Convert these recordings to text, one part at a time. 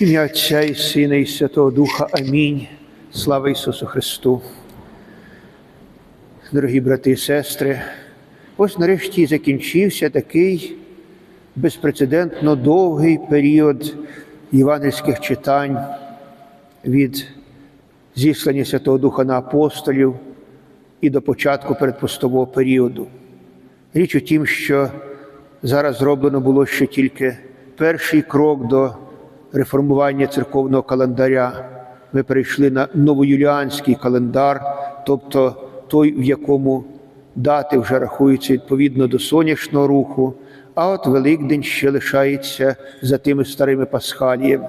Ім'я Отця і Сина, і Святого Духа. Амінь. Слава Ісусу Христу. Дорогі брати і сестри, ось нарешті закінчився такий безпрецедентно довгий період євангельських читань від зіслання Святого Духа на апостолів і до початку передпостового періоду. Річ у тім, що зараз зроблено було ще тільки перший крок до реформування церковного календаря. Ми перейшли на новоюліанський календар, тобто той, в якому дати вже рахуються відповідно до сонячного руху, а от Великдень ще лишається за тими старими пасхаліями.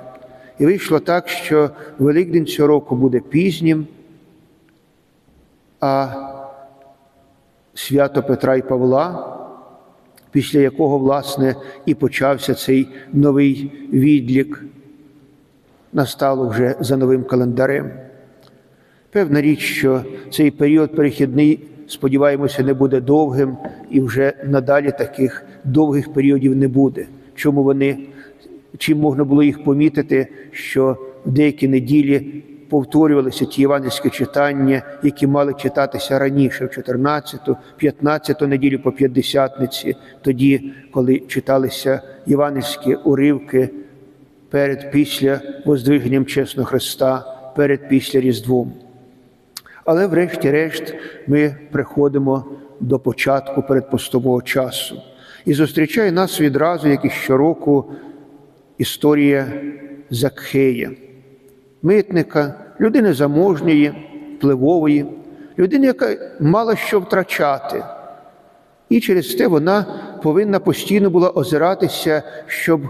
І вийшло так, що Великдень цього року буде пізнім, а свято Петра і Павла, після якого, власне, і почався цей новий відлік, настало вже за новим календарем. Певна річ, що цей період перехідний, сподіваємося, не буде довгим, і вже надалі таких довгих періодів не буде. Чому вони, чим можна було їх помітити, що в деякі неділі повторювалися ті євангельські читання, які мали читатися раніше, в 14, 15 неділю по п'ятдесятниці, тоді, коли читалися євангельські уривки перед після воздвиженням чесного Христа, перед після Різдвом. Але, врешті-решт, ми приходимо до початку передпостового часу. І зустрічає нас відразу, як і щороку, історія Закхея, митника, людини заможньої, впливової, людини, яка мала що втрачати. І через те вона повинна постійно була озиратися, щоб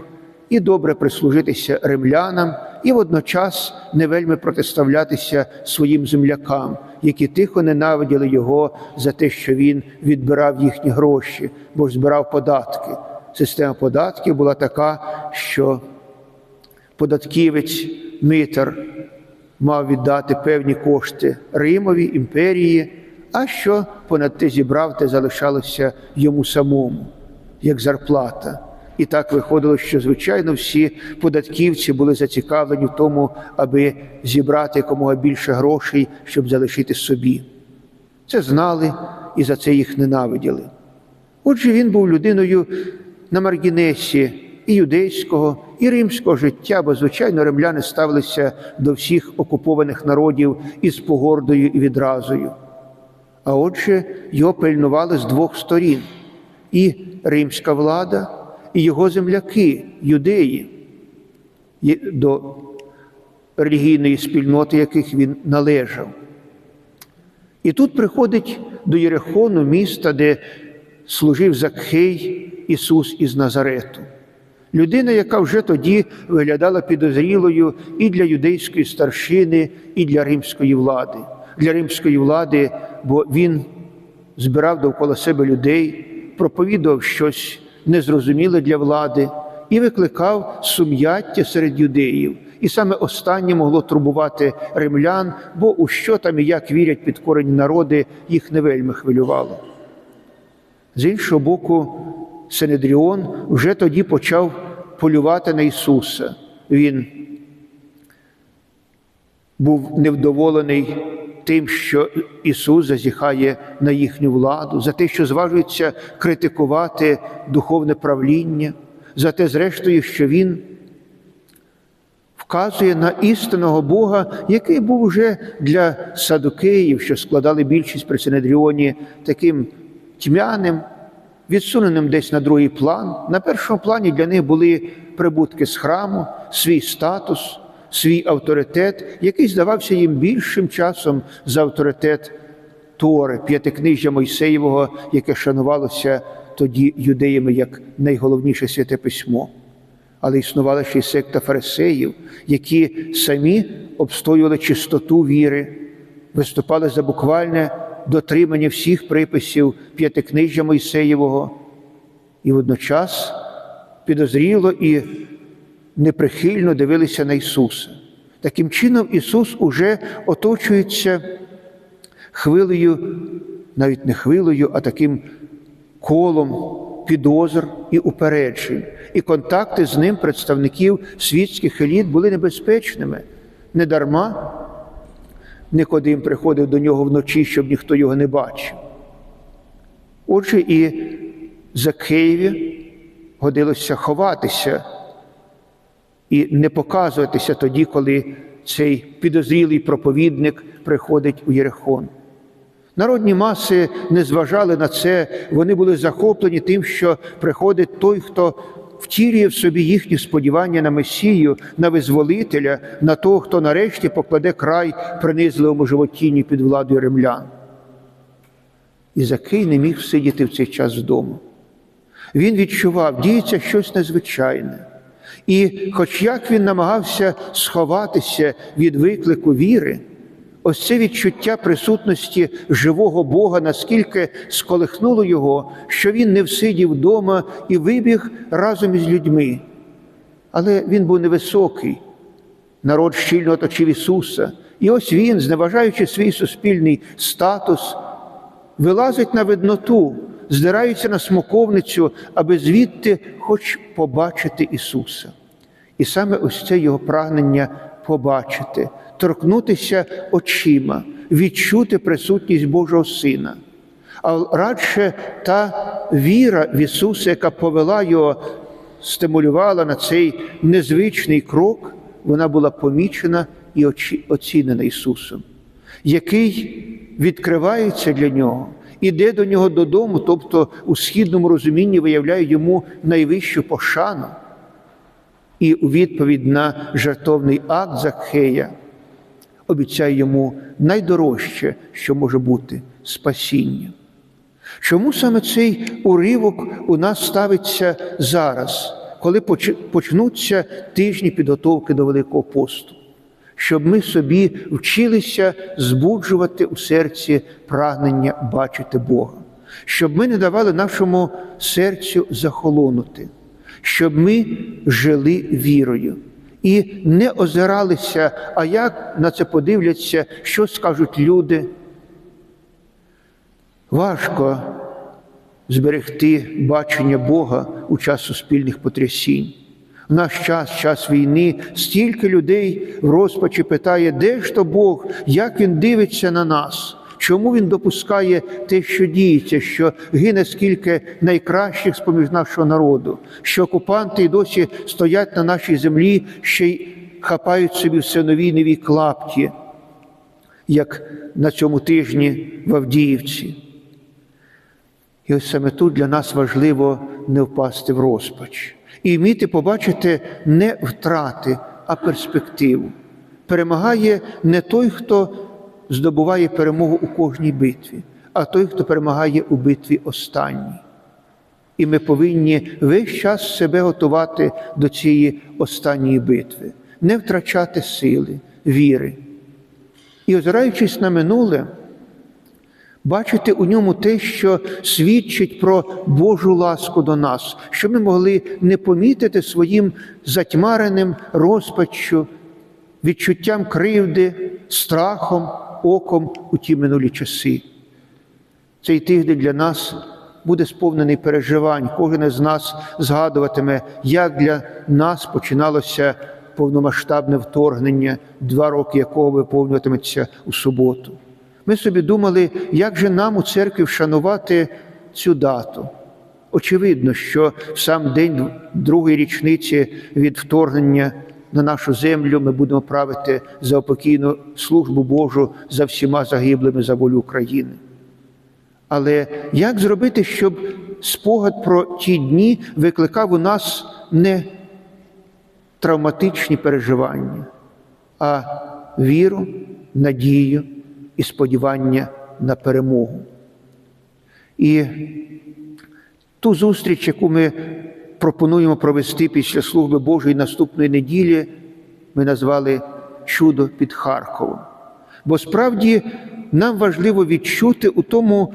і добре прислужитися римлянам, і водночас не вельми протиставлятися своїм землякам, які тихо ненавиділи його за те, що він відбирав їхні гроші, бо ж збирав податки. Система податків була така, що податківець митар мав віддати певні кошти Римові, імперії, а що понад те зібрав, те залишалося йому самому, як зарплата. І так виходило, що, звичайно, всі податківці були зацікавлені в тому, аби зібрати якомога більше грошей, щоб залишити собі. Це знали і за це їх ненавиділи. Отже, він був людиною на маргінесі і юдейського, і римського життя, бо, звичайно, римляни ставилися до всіх окупованих народів із погордою і відразою. А отже, його пильнували з двох сторін і римська влада, і його земляки, юдеї, до релігійної спільноти, яких він належав. І тут приходить до Єрихону міста, де служив Закхей Ісус із Назарету. Людина, яка вже тоді виглядала підозрілою і для юдейської старшини, і для римської влади. Для римської влади, бо він збирав довкола себе людей, проповідував щось незрозуміле для влади і викликав сум'яття серед юдеїв. І саме останнє могло турбувати римлян, бо у що там і як вірять підкорені народи, їх не вельми хвилювало. З іншого боку, Синедріон вже тоді почав полювати на Ісуса. Він був невдоволений тим, що Ісус зазіхає на їхню владу, за те, що зважується критикувати духовне правління, за те, зрештою, що Він вказує на істинного Бога, який був уже для садукеїв, що складали більшість при Синедріоні, таким тьмяним, відсуненим десь на другий план. На першому плані для них були прибутки з храму, свій статус, свій авторитет, який здавався їм більшим часом за авторитет Тори, п'ятикнижжя Мойсеєвого, яке шанувалося тоді юдеями як найголовніше святе письмо. Але існувала ще й секта фарисеїв, які самі обстоювали чистоту віри, виступали за буквальне дотримання всіх приписів п'ятикнижжя Мойсеєвого, і водночас підозріло і неприхильно дивилися на Ісуса. Таким чином, Ісус уже оточується хвилею, навіть не хвилею, а таким колом підозр і упереджень, і контакти з ним представників світських еліт були небезпечними. Недарма Никодим приходив до нього вночі, щоб ніхто його не бачив. Отже, і за Києві годилося ховатися і не показуватися тоді, коли цей підозрілий проповідник приходить у Єрихон. Народні маси не зважали на це, вони були захоплені тим, що приходить той, хто втілює в собі їхні сподівання на Месію, на визволителя, на того, хто нарешті покладе край принизливому животінню під владою римлян. І Закий не міг сидіти в цей час вдома. Він відчував, діється щось незвичайне. І, хоч як він намагався сховатися від виклику віри, ось це відчуття присутності живого Бога наскільки сколихнуло його, що він не всидів вдома і вибіг разом із людьми. Але він був невисокий, народ щільно оточив Ісуса. І ось він, зневажаючи свій суспільний статус, вилазить на видноту, здирається на смоковницю, аби звідти хоч побачити Ісуса. І саме ось це його прагнення побачити, торкнутися очима, відчути присутність Божого Сина. А радше та віра в Ісуса, яка повела його, стимулювала на цей незвичний крок, вона була помічена і оцінена Ісусом, який відкривається для нього, іде до нього додому, тобто у східному розумінні виявляє йому найвищу пошану. І у відповідь на жертовний акт Закхея обіцяє йому найдорожче, що може бути спасіння. Чому саме цей уривок у нас ставиться зараз, коли почнуться тижні підготовки до Великого посту? Щоб ми собі вчилися збуджувати у серці прагнення бачити Бога, щоб ми не давали нашому серцю захолонути, щоб ми жили вірою і не озиралися, а як на це подивляться, що скажуть люди. Важко зберегти бачення Бога у час суспільних потрясінь. Наш час, час війни, стільки людей в розпачі питає, де ж то Бог, як Він дивиться на нас, чому Він допускає те, що діється, що гине скільки найкращих з поміж нашого народу, що окупанти й досі стоять на нашій землі, ще й хапають собі все нові нові клапті, як на цьому тижні в Авдіївці. І ось саме тут для нас важливо не впасти в розпач і вміти побачити не втрати, а перспективу. Перемагає не той, хто здобуває перемогу у кожній битві, а той, хто перемагає у битві останній. І ми повинні весь час себе готувати до цієї останньої битви, не втрачати сили, віри. І, озираючись на минуле, бачити у ньому те, що свідчить про Божу ласку до нас, що ми могли не помітити своїм затьмареним розпаччю, відчуттям кривди, страхом, оком у ті минулі часи. Цей тиждень для нас буде сповнений переживань. Кожен із нас згадуватиме, як для нас починалося повномасштабне вторгнення, два роки якого виповнюватиметься у суботу. Ми собі думали, як же нам у церкві вшанувати цю дату. Очевидно, що сам день другої річниці від вторгнення на нашу землю ми будемо правити за опокійну службу Божу за всіма загиблими за волю України. Але як зробити, щоб спогад про ті дні викликав у нас не травматичні переживання, а віру, надію і сподівання на перемогу? І ту зустріч, яку ми пропонуємо провести після служби Божої наступної неділі, ми назвали Чудо під Харковом. Бо справді нам важливо відчути у тому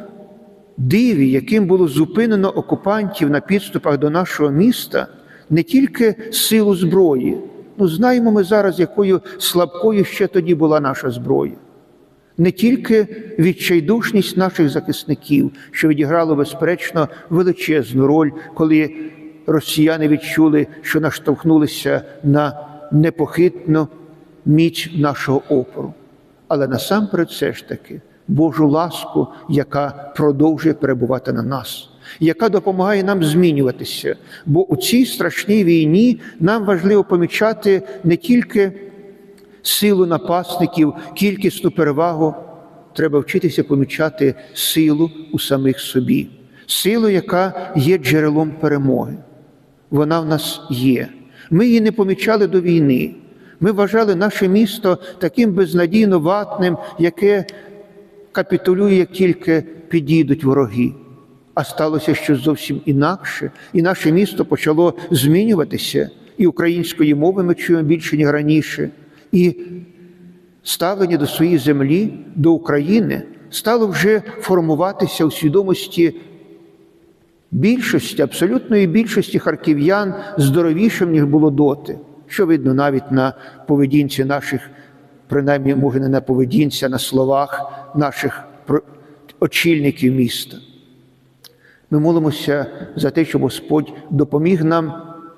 диві, яким було зупинено окупантів на підступах до нашого міста, не тільки силу зброї. Ну, знаємо ми зараз, якою слабкою ще тоді була наша зброя. Не тільки відчайдушність наших захисників, що відіграло безперечно величезну роль, коли росіяни відчули, що наштовхнулися на непохитну міць нашого опору, але насамперед все ж таки Божу ласку, яка продовжує перебувати на нас, яка допомагає нам змінюватися. Бо у цій страшній війні нам важливо помічати не тільки силу напасників, кількісну перевагу, треба вчитися помічати силу у самих собі, силу, яка є джерелом перемоги. Вона в нас є. Ми її не помічали до війни. Ми вважали наше місто таким безнадійно ватним, яке капітулює, як тільки підійдуть вороги. А сталося щось зовсім інакше, і наше місто почало змінюватися, і української мови ми чуємо більше, ніж раніше, і ставлення до своєї землі, до України стало вже формуватися у свідомості більшості, абсолютної більшості харків'ян здоровішим, ніж було доти, що видно навіть на поведінці наших, принаймні, може, не на поведінці, а на словах наших очільників міста. Ми молимося за те, щоб Господь допоміг нам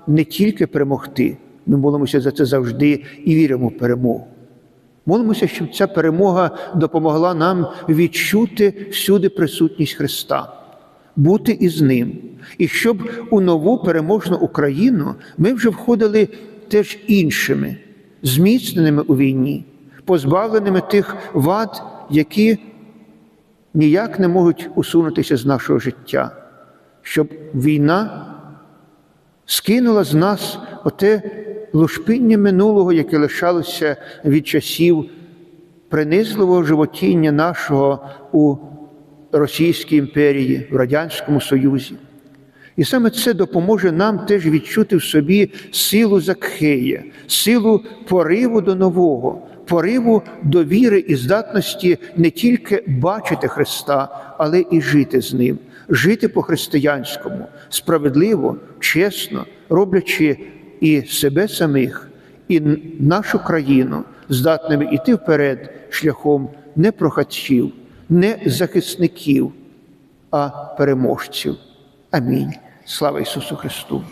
не тільки перемогти, ми молимося за це завжди і віримо в перемогу. Молимося, щоб ця перемога допомогла нам відчути всюди присутність Христа, бути із Ним. І щоб у нову переможну Україну ми вже входили теж іншими, зміцненими у війні, позбавленими тих вад, які ніяк не можуть усунутися з нашого життя, щоб війна скинула з нас оте лушпиння минулого, яке лишалося від часів принизливого животіння нашого у Російській імперії, в Радянському Союзі. І саме це допоможе нам теж відчути в собі силу Закхея, силу пориву до нового, пориву до віри і здатності не тільки бачити Христа, але і жити з Ним, жити по-християнському, справедливо, чесно, роблячи і себе самих, і нашу країну здатними йти вперед шляхом не прохачів, не захисників, а переможців. Амінь. Слава Ісусу Христу!